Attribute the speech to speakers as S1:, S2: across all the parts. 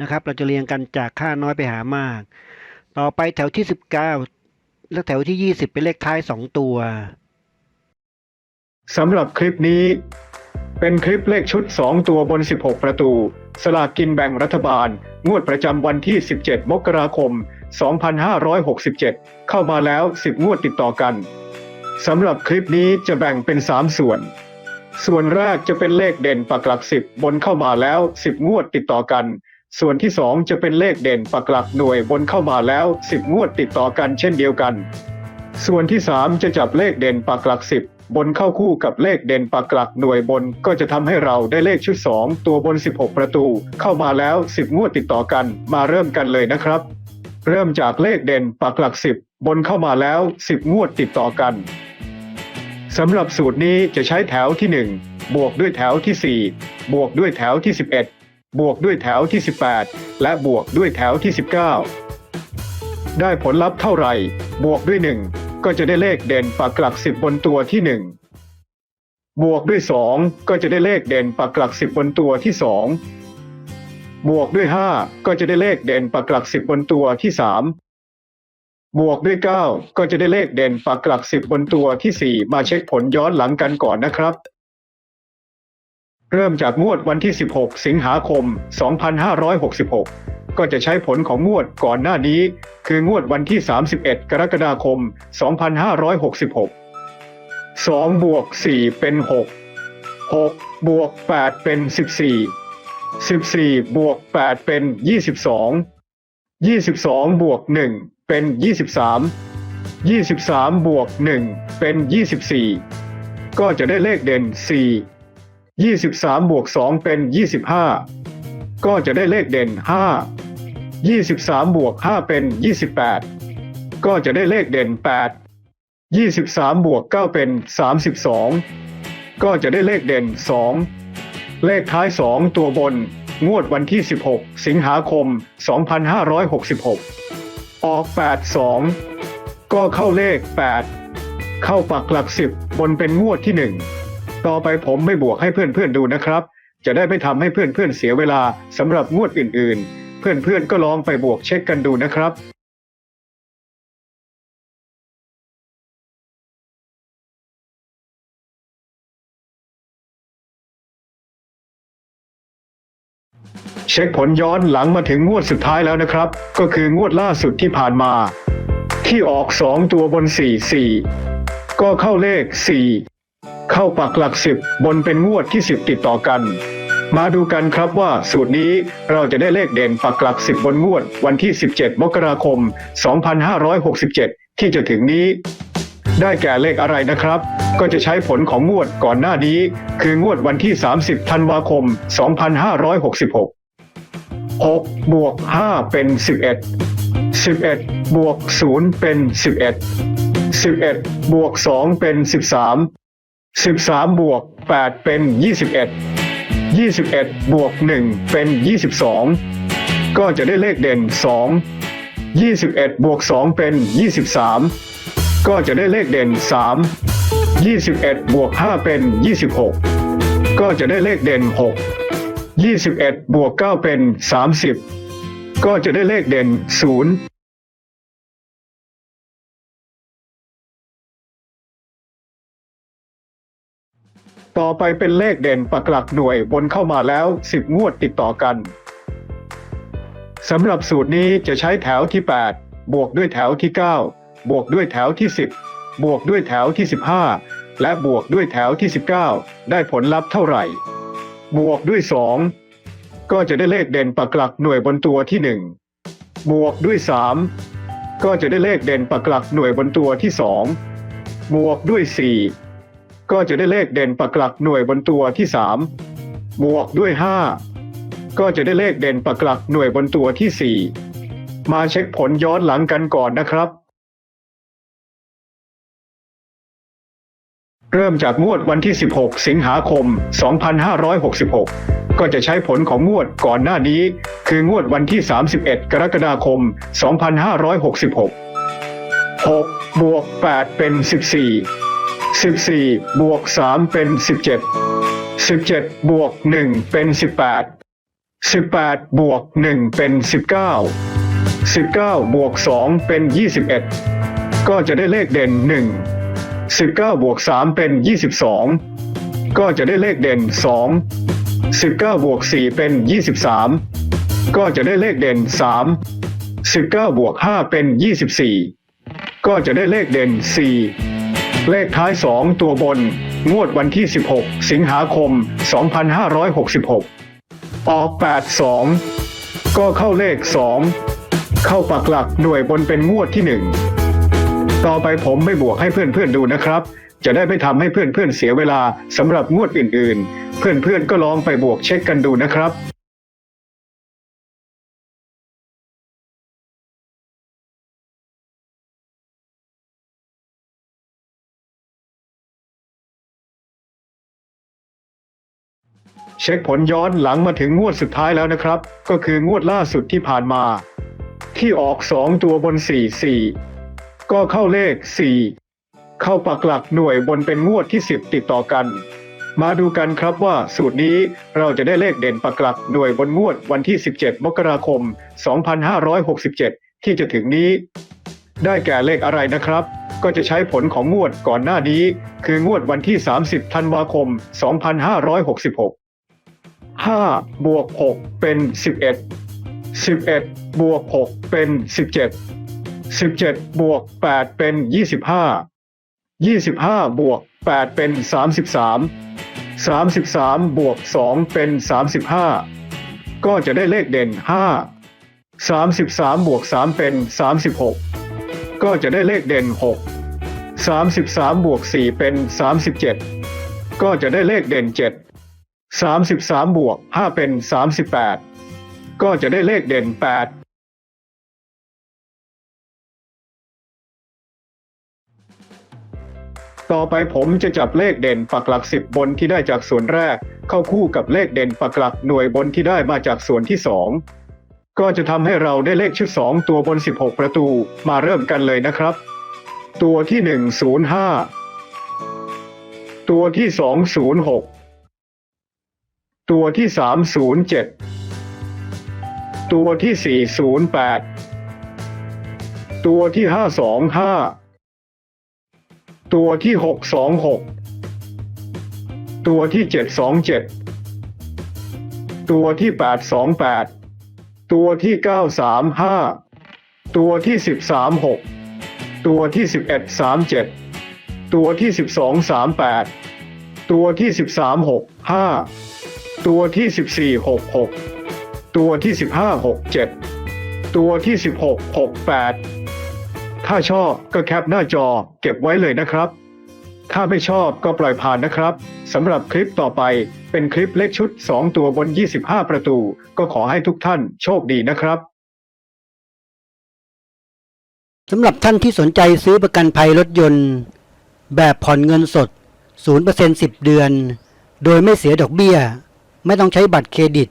S1: นะครับ เราจะเรียงกันจากค่าน้อยไปหามาก ต่อไปแถวที่ 19 และแถวที่ 20 เป็นเลขท้าย 2 ตัว
S2: สำหรับคลิปนี้ เป็นคลิปเลขชุด 2 ตัวบน 16 ประตู สลากกินแบ่งรัฐบาล งวดประจำวันที่ 17 มกราคม 2567 เข้ามาแล้ว 10 งวดติดต่อกันสำหรับคลิปนี้จะแบ่งเป็น 3 ส่วน ส่วนแรกจะเป็นเลขเด่นปักหลัก 10 บนเข้ามาแล้ว 10 งวดติดต่อกัน ส่วนที่ 2 จะเป็นเลขเด่นปักหลักหน่วยบนเข้ามาแล้ว 10 งวดติดต่อกันเช่นเดียวกัน ส่วนที่ 3 จะจับเลขเด่นปักหลัก 10 บนเข้าคู่กับเลขเด่นปักหลักหน่วยบน ก็จะทำให้เราได้เลขชุด 2 ตัวบน 16 ประตู เข้ามาแล้ว 10 งวดติดต่อกันมาเริ่มกันเลยนะครับ เริ่มจากเลขเด่นปักหลัก 10 บนเข้ามาแล้ว 10 งวดติดต่อกันสำหรับสูตรนี้จะใช้แถวที่ 1 บวกด้วยแถวที่ 4 บวกด้วยแถวที่11 บวกด้วยแถวที่ 18 และบวกด้วยแถวที่ 19 ได้ผลลัพธ์เท่าไหร่ บวกด้วย 1 ก็จะได้เลขเด่นปักหลัก 10 บนตัวที่ 1 บวกด้วย 2 ก็จะได้เลขเด่นปักหลัก 10 บนตัวที่ 2 บวกด้วย 5 ก็จะได้เลขเด่นปักหลัก 10 บนตัวที่ 3 บวกด้วย 9 ก็จะได้เลขเด่นปักหลัก 10 บนตัวที่ 4 มาเช็คผลย้อนหลังกันก่อนนะครับ เริ่มจากงวดวันที่ 16 สิงหาคม 2566 ก็จะใช้ผลของงวดก่อนหน้านี้ คืองวดวันที่ 31 กรกฎาคม 2566 2 บวก 4 เป็น 6 6 บวก 8 เป็น 14 14 บวก 8 เป็น 22 22 บวก 1 เป็น 23 23 บวก 1 เป็น 24 ก็จะได้เลขเด่น 4 23 บวก 2 เป็น 25 ก็จะได้เลขเด่น 5 23 บวก 5 เป็น 28 ก็จะได้เลขเด่น 8 23 บวก 9 เป็น 32 ก็จะได้เลขเด่น 2 เลขท้าย 2 ตัวบน งวดวันที่ 16 สิงหาคม 2566 ออก 82 ก็เข้าเลข 8 เข้าปักหลัก 10 บนเป็นงวดที่ 1 ต่อไปผมไม่บวกให้เพื่อนๆดูนะครับ จะได้ไม่ทำให้เพื่อนๆเสียเวลาสำหรับงวดอื่นๆ เพื่อนๆก็ลองไปบวกเช็คกันดูนะครับเช็คผลย้อนหลังมาถึงงวดสุดท้ายแล้วนะครับ ก็คืองวดล่าสุดที่ผ่านมา ที่ออก 2 ตัวบน 4 4 ก็เข้าเลข 4 เข้าปักหลัก10บบนเป็นงวดที่10ติดต่อกัน มาดูกันครับว่าสูตรนี้เราจะได้เลขเด่นปักหลัก10บนงวด วันที่ 17 มกราคม 2567 ที่จะถึงนี้ ได้แก่เลขอะไรนะครับ ก็จะใช้ผลของงวดก่อนหน้านี้ คืองวดวันที่ 30 ธันวาคม 2566 6 บวก 5 เป็น 11 11 บวก 0 เป็น 11 11 บวก 2 เป็น 13 13 บวก 8 เป็น 21 21 บวก 1 เป็น 22 ก็จะได้เลขเด่น 2 21 บวก 2 เป็น 23 ก็จะได้เลขเด่น 3 21 บวก 5 เป็น 26 ก็จะได้เลขเด่น 6 21 บวก 9 เป็น 30 ก็จะได้เลขเด่น 0 ต่อไปเป็นเลขเด่นปักหลักหน่วยบนเข้ามาแล้ว 10 งวดติดต่อกันสำหรับสูตรนี้จะใช้แถวที่ 8 บวกด้วยแถวที่ 9 บวกด้วยแถวที่ 10 บวกด้วยแถวที่ 15 และบวกด้วยแถวที่ 19 ได้ผลลัพธ์เท่าไหร่ บวกด้วย 2 ก็จะได้เลขเด่นปักหลักหน่วยบนตัวที่ 1 บวกด้วย 3 ก็จะได้เลขเด่นปักหลักหน่วยบนตัวที่ 2 บวกด้วย 4 ก็จะได้เลขเด่นปักหลักหน่วยบนตัวที่ 3 บวกด้วย 5 ก็จะได้เลขเด่นปักหลักหน่วยบนตัวที่ 4 มาเช็คผลย้อนหลังกันก่อนนะครับ เริ่มจากงวดวันที่ 16 สิงหาคม 2566ก็จะใช้ผลของงวดก่อนหน้านี้ คืองวดวันที่ 31 กรกฎาคม 2566 6 บวก 8 เป็น 14 14 บวก 3 เป็น 17 17 บวก 1 เป็น 18 18 บวก 1 เป็น 19 19 บวก 2 เป็น 21 ก็จะได้เลขเด่น 1 19 บวก 3 เป็น 22 ก็จะได้เลขเด่น 2 19 บวก 4 เป็น 23 ก็จะได้เลขเด่น 3 19 บวก 5 เป็น 24 ก็จะได้เลขเด่น 4 เลขท้าย 2 ตัวบน งวดวันที่ 16 สิงหาคม 2566 ออก 82 ก็เข้าเลข 2 เข้าปักหลักหน่วยบนเป็นงวดที่ 1 ต่อไปผมไม่บวกให้เพื่อนๆดูนะครับ จะได้ไม่ทำให้เพื่อนๆเสียเวลาสำหรับงวดอื่นๆ เพื่อนๆก็ลองไปบวกเช็คกันดูนะครับ เช็คผลย้อนหลังมาถึงงวดสุดท้ายแล้วนะครับ ก็คืองวดล่าสุดที่ผ่านมา ที่ออก 2 ตัวบน 4 4 ก็เข้าเลข 4 เข้าปักหลักหน่วยบนเป็นงวดที่ 10 ติดต่อกัน มาดูกันครับว่าสูตรนี้เราจะได้เลขเด่นปักหลักหน่วยบนงวดวันที่ 17 มกราคม 2567 ที่จะถึงนี้ ได้แก่เลขอะไรนะครับ ก็จะใช้ผลของงวดก่อนหน้านี้ คืองวดวันที่ 30 ธันวาคม 2566 5 บวก 6 เป็น 11 11 บวก 6 เป็น 17 17 บวก 8 เป็น 25 25 บวก 8 เป็น 33 33 บวก 2 เป็น 35 ก็จะได้เลขเด่น 5 33 บวก 3 เป็น 36 ก็จะได้เลขเด่น 6 33 บวก 4 เป็น 37 ก็จะได้เลขเด่น 7 33 บวก 5 เป็น 38 ก็จะได้เลขเด่น 8ต่อไปผมจะจับเลขเด่นปักหลัก 10 บนที่ได้จากส่วนแรก เข้าคู่กับเลขเด่นปักหลักหน่วยบนที่ได้มาจากส่วนที่ 2 ก็จะทำให้เราได้เลขชุด 2 ตัวบน 16 ประตูมาเริ่มกันเลยนะครับ ตัวที่ 105 ตัวที่ 206 ตัวที่307ตัวที่408ตัวที่525ตัวที่626ตัวที่727ตัวที่828ตัวที่935ตัวที่136ตัวที่1137ตัวที่1238ตัวที่1365 ตัวที่สิบสี่หกหกตัวที่สิบห้าหกเจ็ดตัวที่สิบหกหกแปดถ้าชอบก็แคปหน้าจอเก็บไว้เลยนะครับ ถ้าไม่ชอบก็ปล่อยผ่านนะครับสำหรับคลิปต่อไปเป็นคลิปเลขชุด 2 ตัวบน 25 ประตู ก็ขอให้ทุกท่านโชคดีนะครับ
S1: สำหรับท่านที่สนใจซื้อประกันภัยรถยนต์ แบบผ่อนเงินสด 0% 10 เดือน โดยไม่เสียดอกเบี้ย ไม่ต้องใช้บัตรเครดิต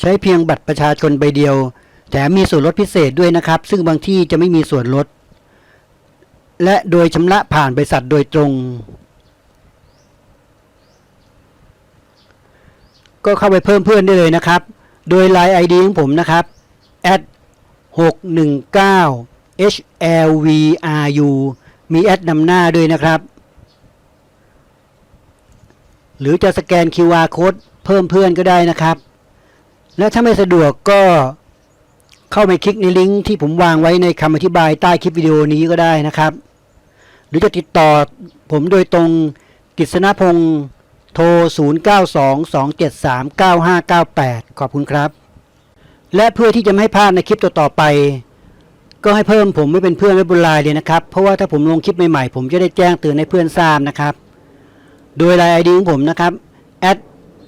S1: ใช้เพียงบัตรประชาชนใบเดียว แถมมีส่วนลดพิเศษด้วยนะครับ ซึ่งบางที่จะไม่มีส่วนลด และโดยชำระผ่านบริษัทโดยตรง ก็เข้าไปเพิ่มเพื่อนได้เลยนะครับ โดย Line ID ของผมนะครับ at 619 HLVRU มีแอดนำหน้าด้วยนะครับ หรือจะสแกน QR code เพิ่มเพื่อนก็ได้นะครับ และถ้าไม่สะดวกก็เข้าไปคลิกในลิงก์ที่ผมวางไว้ในคำอธิบายใต้คลิปวิดีโอนี้ก็ได้นะครับ หรือจะติดต่อผมโดยตรงกฤษณพงศ์โทร 0922739598 ขอบคุณครับ และเพื่อที่จะไม่ให้พลาดในคลิปต่อๆไป ก็ให้เพิ่มผมไม่เป็นเพื่อนไว้บนไลน์เลยนะครับ เพราะว่าถ้าผมลงคลิปใหม่ๆ ผมจะได้แจ้งเตือนให้เพื่อนทราบนะครับ โดยไลน์ ID ของผมนะครับ